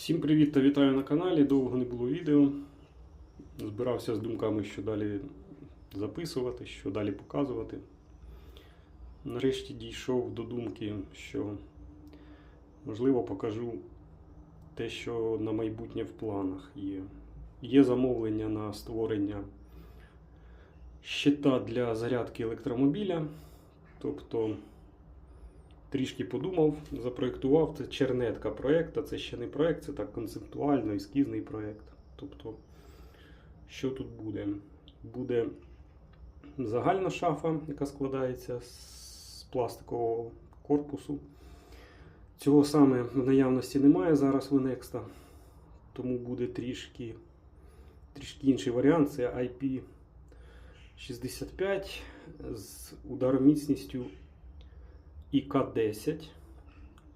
Всім привіт та вітаю на каналі. Довго не було відео. Збирався з думками, що далі записувати, що далі показувати. Нарешті дійшов до думки, що можливо покажу те, що на майбутнє в планах є. Є замовлення на створення щита для зарядки електромобіля. Тобто трішки подумав, запроєктував. Це чернетка проєкту, це ще не проєкт, це так концептуально, ескізний проєкт. Тобто, що тут буде? Буде загальна шафа, яка складається з пластикового корпусу. Цього саме в наявності немає зараз в Next, тому буде трішки, трішки інший варіант. Це IP65 з удароміцністю ІК-10.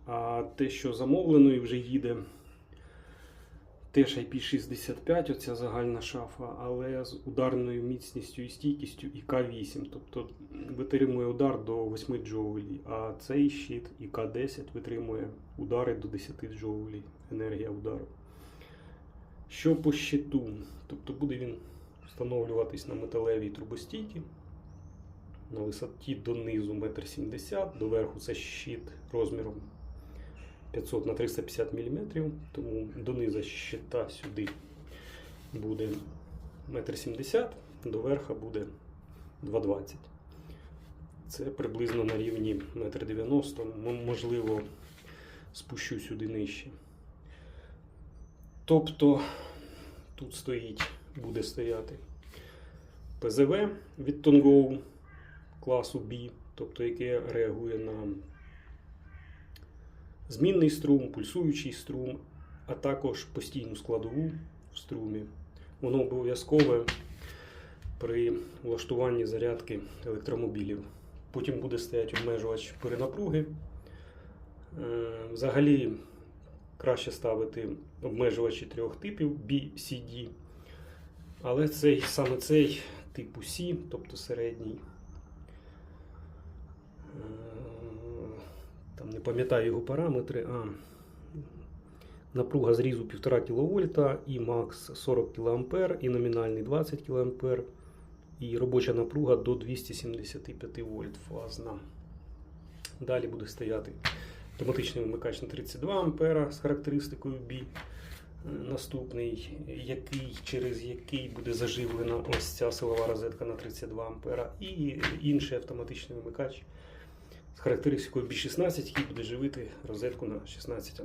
А те, що замовлено і вже їде, теж IP65, оця загальна шафа, але з ударною міцністю і стійкістю ІК-8. Тобто витримує удар до 8 джоулей. А цей щит ІК-10 витримує удари до 10 джоулей. Енергія удару. Що по щиту? Тобто буде він встановлюватись на металевій трубостійці на висоті донизу 1,70 м, доверху це щит розміром 500 на 350 мм, тому донизу щита сюди буде 1,70 м, до верха буде 2,20 м. Це приблизно на рівні 1,90 м, можливо, спущу сюди нижче. Тобто тут стоїть, буде стояти ПЗВ від Tongou класу B, тобто яке реагує на змінний струм, пульсуючий струм, а також постійну складову в струмі. Воно обов'язкове при влаштуванні зарядки електромобілів. Потім буде стояти обмежувач перенапруги. Е, Взагалі краще ставити обмежувачі трьох типів B, C, D. Але цей, саме цей типу C, тобто середній. Е, Там не пам'ятаю його параметри. А, напруга зрізу 1,5 кВт і макс 40 кА, і номінальний 20 кА, і робоча напруга до 275 вольт фазна. Далі буде стояти автоматичний вимикач на 32 А з характеристикою B. Е, Наступний, який, через який буде заживлена ось ця силова розетка на 32 А, і інший автоматичний вимикач з характеристикою B16, який буде живити розетку на 16 А.